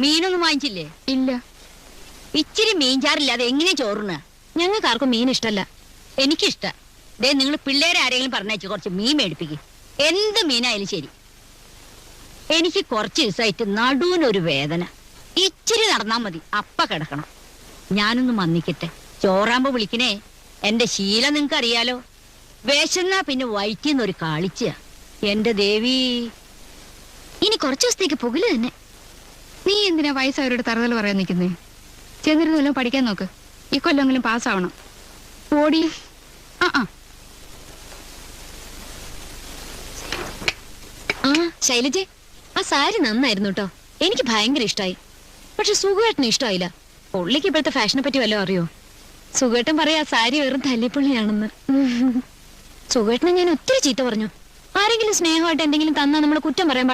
മീനൊന്നും വാങ്ങിച്ചില്ലേ? ഇല്ല. ഇച്ചിരി മീൻചാറില്ലാതെ എങ്ങനെ ചോറുന്ന ഞങ്ങൾക്ക് ആർക്കും മീൻ ഇഷ്ടല്ല. എനിക്കിഷ്ട. ദേ നിങ്ങൾ പിള്ളേരെ ആരെങ്കിലും പറഞ്ഞയച്ച് കുറച്ച് മീൻ മേടിപ്പിക്കും. എന്ത് മീനായാലും ശരി. എനിക്ക് കുറച്ച് ദിവസമായിട്ട് നടുവിനൊരു വേദന. ഇച്ചിരി നടന്നാ മതി. അപ്പ കിടക്കണം. ഞാനൊന്ന് മന്നിക്കട്ടെ. ചോറാമ്പ് വിളിക്കണേ. എന്റെ ശീലം നിങ്ങൾക്ക് അറിയാലോ. വേഷന്നാ പിന്നെ വയറ്റിന്നൊരു കാളിച്ച. എന്റെ ദേവി. ഇനി കുറച്ചു ദിവസത്തേക്ക് പുകൽ തന്നെ. നീ എന്തിനാ വയസ്സ് അവരോട് തറുതൽ പറയാൻ നിൽക്കുന്നേ? ചെന്നിരുന്ന് വല്ലതും പഠിക്കാൻ നോക്ക്. ഈ കൊല്ലെങ്കിലും പാസ്സാവണം ഓടി. ആ ആ. ആ ശൈലജെ ആ സാരി നന്നായിരുന്നു കേട്ടോ എനിക്ക് ഭയങ്കര ഇഷ്ടമായി പക്ഷെ സുഖേട്ടന് ഇഷ്ടമായില്ല പുള്ളിക്ക് ഇപ്പോഴത്തെ ഫാഷനെ പറ്റി വല്ലതും അറിയോ? സുഖേട്ടൻ പറയാ സാരി വെറും തല്ലിപ്പുള്ളിയാണെന്ന്. സുഖേട്ടനെ ഞാൻ ഒത്തിരി ചീത്ത പറഞ്ഞു. ആരെങ്കിലും സ്നേഹമായിട്ട് എന്തെങ്കിലും തന്നാ നമ്മൾ കുറ്റം പറയാൻ